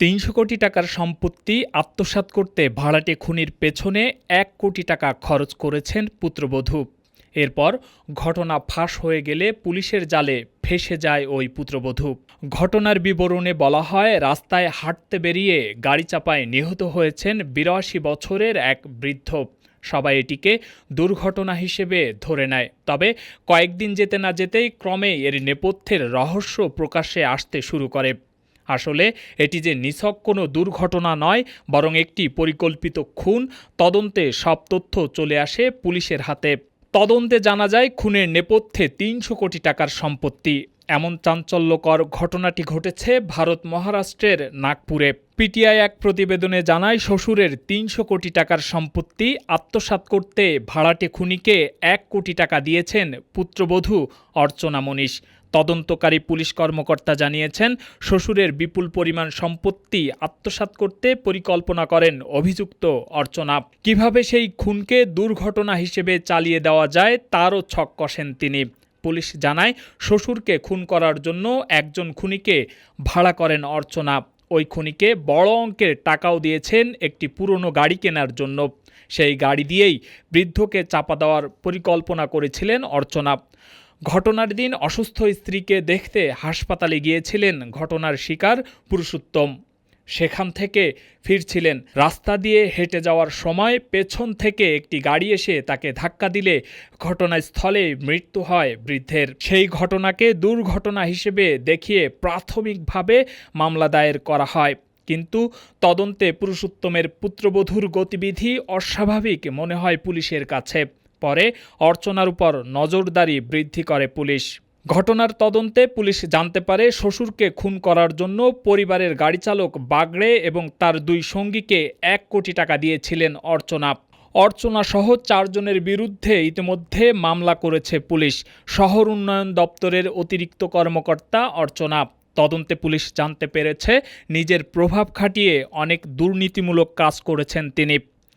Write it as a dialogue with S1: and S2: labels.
S1: তিনশো কোটি টাকার সম্পত্তি আত্মসাৎ করতে ভাড়াটে খুনির পেছনে এক কোটি টাকা খরচ করেছেন পুত্রবধূ। এরপর ঘটনা ফাঁস হয়ে গেলে পুলিশের জালে ফেসে যায় ওই পুত্রবধূ। ঘটনার বিবরণে বলা হয়, রাস্তায় হাঁটতে বেরিয়ে গাড়ি চাপায় নিহত হয়েছেন বিরাশি বছরের এক বৃদ্ধ। সবাই এটিকে দুর্ঘটনা হিসেবে ধরে নেয়। তবে কয়েকদিন যেতে না যেতেই ক্রমে এর নেপথ্যের রহস্য প্রকাশ্যে আসতে শুরু করে। আসলে এটি যে নিছক কোনো দুর্ঘটনা নয়, বরং একটি পরিকল্পিত খুন। তদন্তে সব তথ্য চলে আসে পুলিশের হাতে। তদন্তে জানা যায়, খুনের নেপথ্যে তিনশো কোটি টাকার সম্পত্তি। এমন চাঞ্চল্যকর ঘটনাটি ঘটেছে ভারত মহারাষ্ট্রের নাগপুরে। পিটিআই এক প্রতিবেদনে জানায়, শ্বশুরের তিনশো কোটি টাকার সম্পত্তি আত্মসাৎ করতে ভাড়াটে খুনিকে এক কোটি টাকা দিয়েছেন পুত্রবধূ অর্চনা মনীষ। তদন্তকারী পুলিশ কর্মকর্তা জানিয়েছেন, শ্বশুরের বিপুল পরিমাণ সম্পত্তি আত্মসাৎ করতে পরিকল্পনা করেন অভিযুক্ত অর্চনা। কীভাবে সেই খুনকে দুর্ঘটনা হিসেবে চালিয়ে দেওয়া যায় তারও ছক কষেন তিনি। পুলিশ জানায়, শ্বশুরকে খুন করার জন্য একজন খুনিকে ভাড়া করেন অর্চনা। ওই খুনিকে বড় অঙ্কের টাকাও দিয়েছেন একটি পুরনো গাড়ি কেনার জন্য। সেই গাড়ি দিয়েই বৃদ্ধকে চাপা দেওয়ার পরিকল্পনা করেছিলেন অর্চনা। ঘটনার দিন অসুস্থ স্ত্রীকে দেখতে হাসপাতালে গিয়েছিলেন। ঘটনার শিকার পুরুষোত্তম। সেখান থেকে ফিরছিলেন। রাস্তা দিয়ে হেঁটে যাওয়ার সময় পেছন থেকে একটি গাড়ি এসে তাকে ধাক্কা দিলে ঘটনাস্থলে মৃত্যু হয় বৃদ্ধের। সেই ঘটনাকে দুর্ঘটনা হিসেবে দেখিয়ে প্রাথমিকভাবে মামলা দায়ের করা হয়। কিন্তু তদন্তে পুরুষোত্তমের পুত্রবধূর গতিবিধি অস্বাভাবিক মনে হয় পুলিশের কাছে। পরে অর্চনার উপর নজরদারি বৃদ্ধি করে পুলিশ। ঘটনার তদন্তে পুলিশ জানতে পারে শ্বশুরকে খুন করার জন্য পরিবারের গাড়ি চালক বাগড়ে এবং তার দুই সঙ্গীকে এক কোটি টাকা দিয়েছিলেন অর্চনা। অর্চনা সহ চারজনের বিরুদ্ধে ইতিমধ্যে মামলা করেছে পুলিশ, শহর উন্নয়ন দপ্তরের অতিরিক্ত কর্মকর্তা অর্চনা। তদন্তে পুলিশ জানতে পেরেছে, নিজের প্রভাব খাটিয়ে অনেক দুর্নীতিমূলক কাজ করেছেন তিনি।